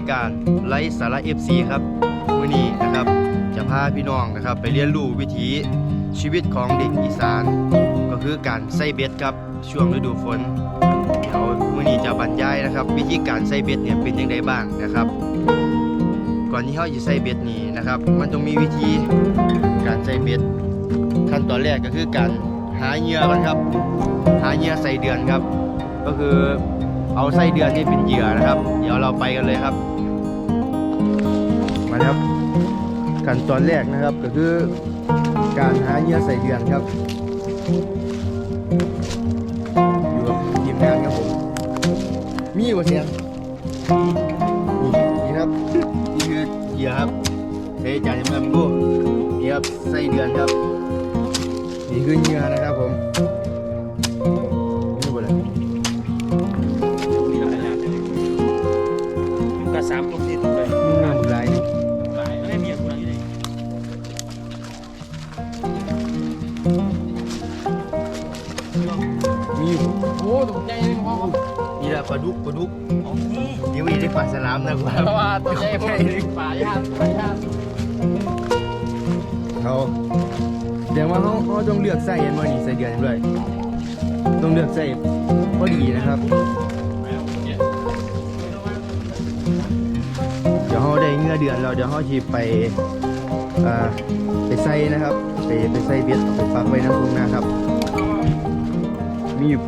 กายการไลฟ์สาระ FC ครับวันนี้นะครับจะพาพี่น้องนะครับ ไปเรียนรู้วิถีชีวิตของเด็กอีสาน ก็คือการใส่เบ็ดครับช่วงฤดูฝนเดี๋ยววันนี้จะบรรยายนะครับ วิธีการใส่เบ็ดเนี่ยเป็นยังไงบ้างนะครับ ก่อนที่เขาจะใส่เบ็ดนี่นะครับ มันต้องมีวิธีการใส่เบ็ดขั้นตอนแรกก็คือการหาเหยื่อกันครับ หาเหยื่อใส่เดือนครับ ก็คือ เอาไส้เดือนนี่เป็นเหยื่อนะครับ เดี๋ยวเราไปกันเลยครับ มาครับขั้นตอนแรกนะครับก็คือการหาเหยื่อใส่เดือนครับ อยู่กับทีมงานครับผม มีอยู่บ่เสียงนี่นี่ครับ นี่คือเหยื่อครับเทจานเมืองดูนี่ครับไส้เดือนครับ นี่คือเหยื่อนะครับผม เขาเดี๋ยวว่าเขาเขาต้องเลือกไส้เห็นว่านี่ใส่เดือนด้วยต้องเลือกไส้พอดีนะครับเดี๋ยวเขาได้เงื่อเดือนเราเดี๋ยวเขาชีไปอ่าไปใส่นะครับ ไปไปใส่เบ็ดไปปักไว้น้ำพุงนะครับ มีอยู่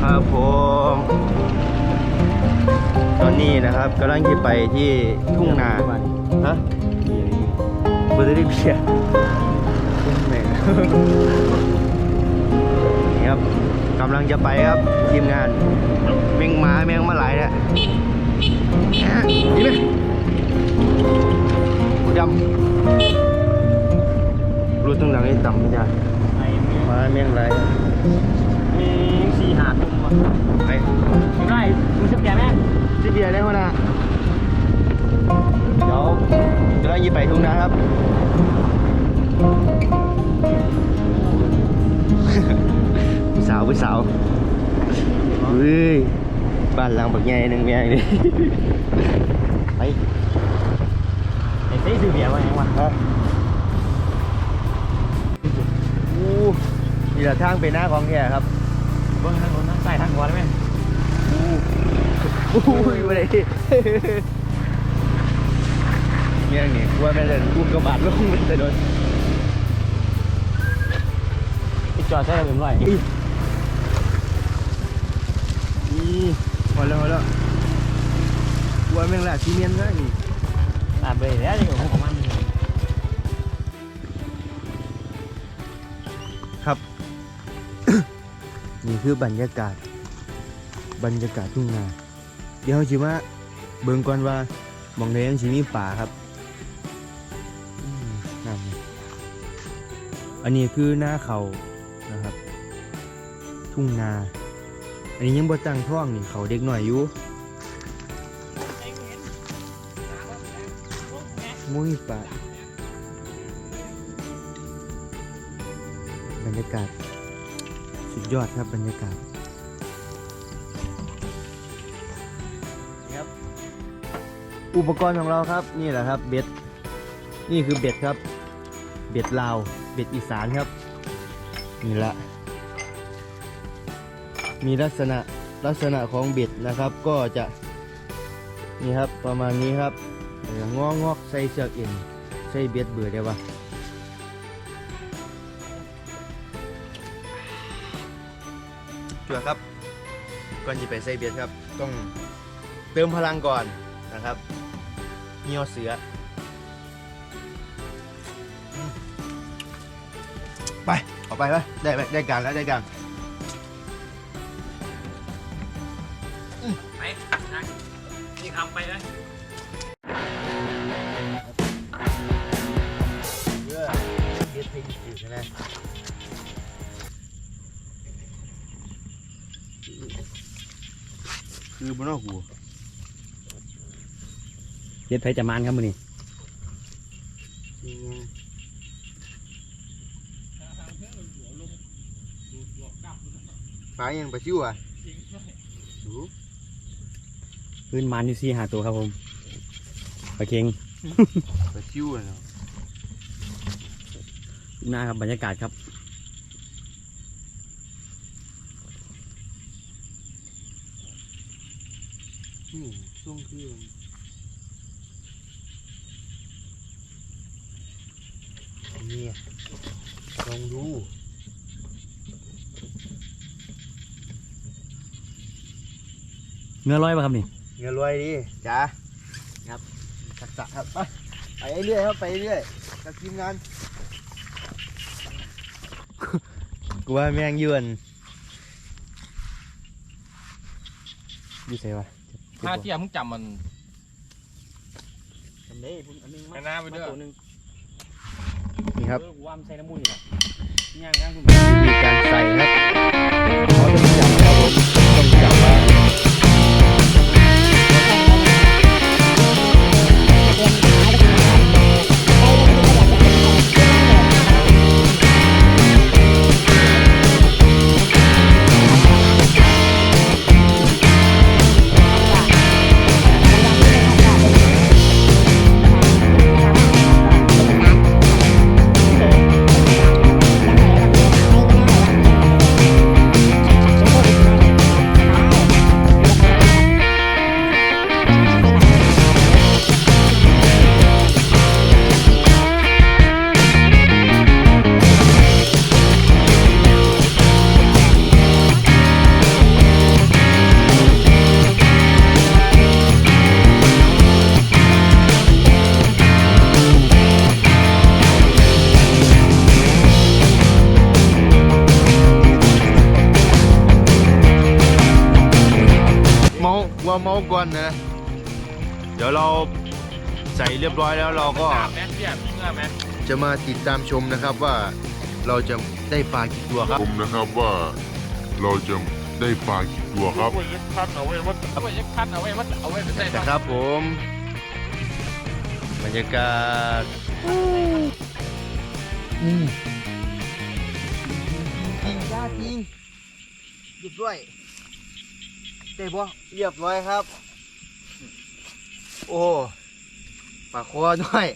ครับผมตอ นนี้นะครับกำลังจะไปที่ทุ่งนาฮะเบอร์รี่เพียแม่งนี่ครับกำลังจะไปครับทีมงาน แมงหมาแมงมาหลายเนี่ยอะนี่ไหมกูดำรู้ตั้งหลังไอ้ต่ำไม่ได้ไอ้หมาแมงหลายมีสี่ หาดตรงวะไปไม่ได้มึงชิบแกแม่สิเบียร์ได้หัวหน้าเดี๋ยวกำลังจะไปทุ่งนาครับผู้สาวผู้สาวเฮ้ยบ้านหลังบักใหญ่หนึ่งแม่งนี่ไปไอ้เซ่ซื้อเบียร์วะยังวะฮะอู้นี่แหละทางไปหน้าของแท้ครับ เบิ้งทางโน้นทางใต้ทางขวาได้ไหมอู้ยไปเลยเงี้ยนี่ว่าไม่ได้อุ้มกระบาดลงมันแต่โดนไอ้จอดใช่ไหมหน่อยอีนี่พอแล้วพอแล้วว่าแม่งละซีเมนต์นะนี่อ่าเบย์แล้วนี่ของของมัน คือบรรยากาศ บรรยากาศทุ่งนาเดี๋ยวเราชิมาเบิ่งก่อนว่ามองใดมันสิมีป่าครับอันนี่อันนี้คือหน้าเขานะครับ ทุ่งนา อันนี้ยังบ่ตั้งท้องนี่เขาเด็กหน่อยอยู่มุ้ยป่าบรรยากาศ สุดยอดครับบรรยากาศนี่ครับ อุปกรณ์ของเราครับนี่แหละครับเบ็ด นี่คือเบ็ดครับ เบ็ดลาว เบ็ดอีสานครับ นี่ละ มีลักษณะลักษณะของเบ็ดนะครับก็จะนี่ครับประมาณนี้ครับเดี๋ยวงอกงอกใส่เสือกเอ็นใส่เบ็ดเบื่อได้ปะ จั่วครับ ก่อนจะไปใส่เบ็ดครับ ต้องเติมพลังก่อนนะครับเหี่ยวเสืออืมไปเอาไปไหมได้ไหมได้การแล้วได้การไปนี่ทำไปเลยเยอะเฮ็ดให้อยู่ใช่ไคือบนนอกหูเย็ดไผจะมานครับมือนี่ปลายังปลาชิวอะพื้นมันอยู่สี่หาตัวครับผมปลาเค็งไปคิ้วเลยเนาะหน้าครับบรรยากาศครับ นี่ช่วงคือเนี่ยลองดูเนื้อร้อยป่ะครับนี่เงินรวยดีจ้าครับทักษะครับไปไปเรื่อยครับไปเรื่อยกับทีมงานกูว่าแม่งยวนอยู่ใส่วะ ถ้าเทียมมึงจำมัน อันนี้พุ่นอันนึงไปหน้าไปด้วยตัวหนึงนี่ครับเออกูว่ามันใส่น้ำมูลนี่แหละย่างย่างคุณวิธีการใส่ครับเขาต้องจับครับผม ว่าเมาก่อนนะ เดี๋ยวเราใส่เรียบร้อยแล้วเราก็ถามแม่เทียมเมื่อแม่จะมาติดตามชมนะครับว่าเราจะได้ปลากี่ตัวครับชมนะครับว่าเราจะได้ปลากี่ตัวครับ เอาไว้ยักพันเอาไว้มัดเอาไว้ยักพันเอาไว้มัดเอาไว้ใส่นะครับผมบรรยากาศอืมจริงจ้าจริงเรียบร้อย ได้บ่เรียบร้อยครับ โอ้ปากคอด้วย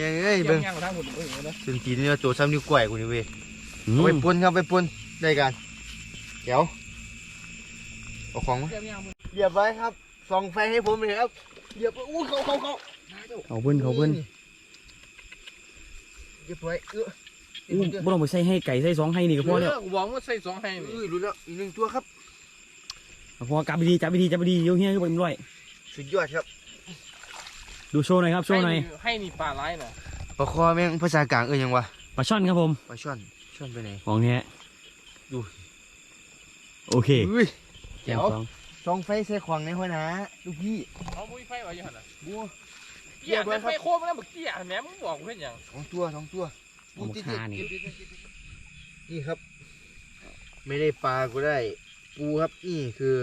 ยังเอ้ยเบิ่เบิ่งงย่างทางหุ่นเบิ่งนะจนตีนเนี่ยตัวซ้ำนิ้วก้อยกูนี่เว้ยอืเอาไปมปนครับไปปนได้กันเดี๋ยวเอาของมาเทียมย่างมึงเหยียบไว้ครับส่องไฟให้ผมเลยครับเหยียบไว้อู้เขาเขาเขามาจ้เขาเบิ้นเขาเบิ้นเหยียบไว้เอออู้บ่ต้องไปใส่ให้ไก่ใส่สองให้นี่ก็พอแล้วกูบอกว่าใส่สองให้นี่เออรู้แล้วอีกหนึ่งตัวครับ พอจับไปดีจับไปดีจับไปดีเดี๋ยวเฮียก็ไปร้อยสุดยอดครับดูโชว์หน่อยครับโชว์หน่อยให้นี่ปลาไหลน่ะปลาคอแม่งภาษากลางเอ้ยยังวะปลาช่อนครับผมปลาช่อนช่อนไปไหนของเนี้ยดูโอเคอุ้ยเดี๋ยวสองส่องไฟใส่ขวางในหัวหนะลูกพี่เอามุ้ยไฟไว้ยังไงบัวเตี้ยไม่ไฟโค้งแล้วบักเตี้ยแม่มึงบอกเพื่อนยังสองตัวสองตัวเอามาคานี่นี่ครับ ไม่ได้ปลาก็ได้ ปูครับนี่คือ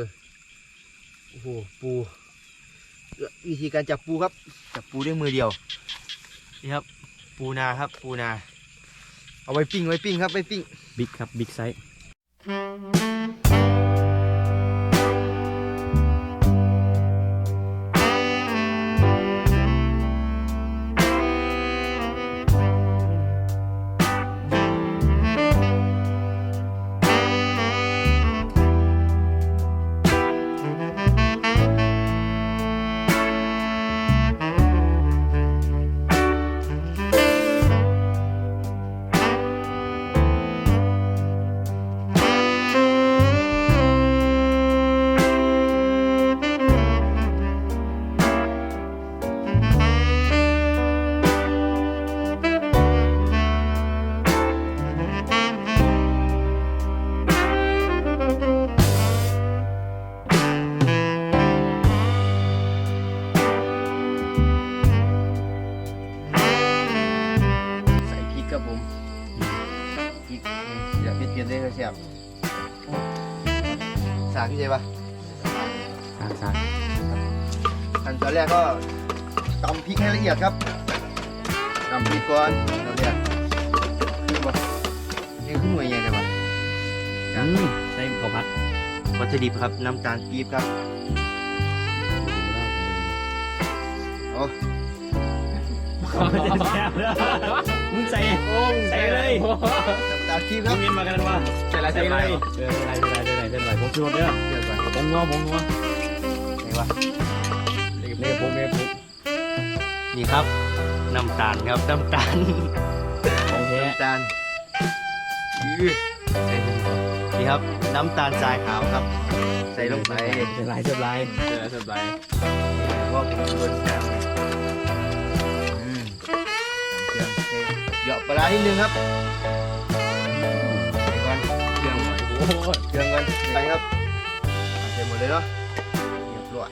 โอ้โหปูวิธีการจับปูครับ จับปูด้วยมือเดียวนี่ครับ ปูนาครับ ปูนา เอาไว้ปิ้งไว้ปิ้งครับไว้ปิ้งบิ๊กครับบิ๊กไซส์ นได้ก็เสียบสากพี่ใช่ปะสากสากขั้นตอนแรกก็ตำพริกให้ละเอียดครับตำพริกก่อนตอนแรกคือว่านี่ขึ้นหน่วยใหญ่เลยปะอืมใส่ข้าวผัดวัตถุดิบครับน้ำตาลปี๊บครับโอ้มั นจะแซ่บเลยมึงใส่โอ้มึงใส่เลยน้ำตาลทีคมึรับงเงินมากันว่าใส่ไรใส่ใส่เลไรยเออใส่ไรใส่ไรใส่ไรผมชูรสเด้อเดี๋ยวก่อนผงงัวผงงัวไหนวะเล่ผงเล่ผงนี่ครับน้ำตาลครับน้ำตาลของแท้น้ำตาลอื้อใส่ลงไปนี่ครับน้ำตาลทรายขาวครับ ใส่ลงไปใส่ไรใส่ไรใส่ไรใส่ไรว่าเป็นคนแซ่บอืมน้ำเครื่องใส่ เหยาะปลาร้านิดนึงครับใส่ก่อนเครื่องหน่อยโอ้โหเครื่องก่อนใส่ครับเอาใส่หมดเลยเนาะเรียบร้อย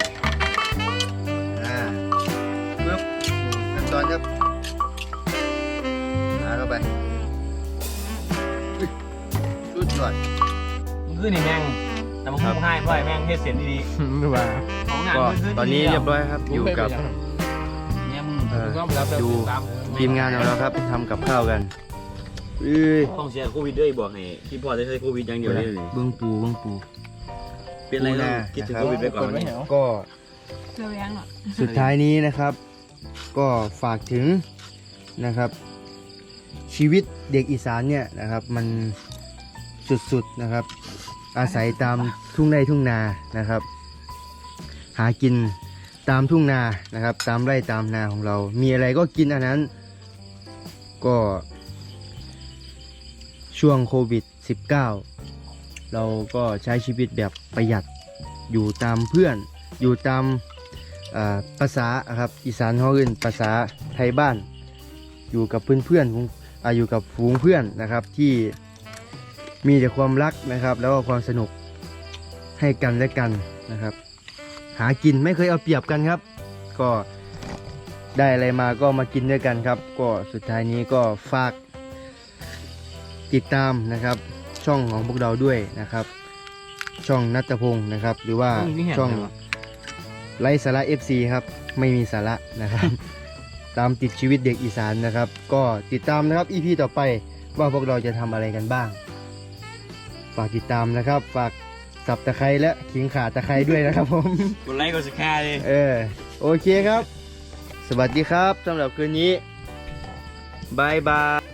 อ่าปึ๊บขั้นตอนครับหาเข้าไปอุ๊ยชุดก่อนมึงคือนี่แม่งแต่มึงพูดให้ด้วยแม่งเฮ็ดเสียงดีนึกว่าๆของงานก็มึงคือตอนนี้เรียบร้อยครับ อยู่กับ เนี่ยมึงเออมึงก็รับดู ตาม ทีมงานของเราครับทำกับข้าวกันเอ้ยต้องเสียโควิดด้วยบอกให้พี่พ่อได้ใช้โควิดอย่างเดียวเลยเบื้องปูเบื้องปู เป็นไรต้องคิดถึงโควิดไปก่อนวันนี้ก็เร็วยังหรอสุดท้ายนี้นะครับ ก็ฝากถึงนะครับ ชีวิตเด็กอีสานเนี่ยนะครับ มันสุดๆนะครับ อาศัยตามทุ่งไร่ทุ่งนานะครับ หากินตามทุ่งนานะครับ ตามไร่ตามนาของเรา มีอะไรก็กินอันนั้น ก็ ช่วงโควิด -19 เราก็ใช้ชีวิตแบบประหยัดอยู่ตามเพื่อน อยู่ตามภาษาครับอีสานเขาเอื่นภาษาไทยบ้าน อยู่กับเพื่อนเพื่อนๆอยู่กับฝูงเพื่อนนะครับที่มีแต่ความรักนะครับ แล้วก็ความสนุกให้กันและกันนะครับ หากินไม่เคยเอาเปรียบกันครับ ก็ ได้อะไรมาก็มากินด้วยกันครับ ก็สุดท้ายนี้ก็ฝากติดตามนะครับ ช่องของพวกเราด้วยนะครับ ช่องนัตพงศ์นะครับ หรือว่าช่องไลฟ์สาระ FC ครับไม่มีสาระนะครับ ตามติดชีวิตเด็กอีสานนะครับ ก็ติดตามนะครับ EP ต่อไปว่าพวกเราจะทำอะไรกันบ้าง ฝากติดตามนะครับ ฝากสับตะไคร้และขิงขาตะไคร้ด้วยนะครับผม กดไลค์กดแชร์เลย เออ โอเคครับ สวัสดีครับสำหรับคืนนี้บายบาย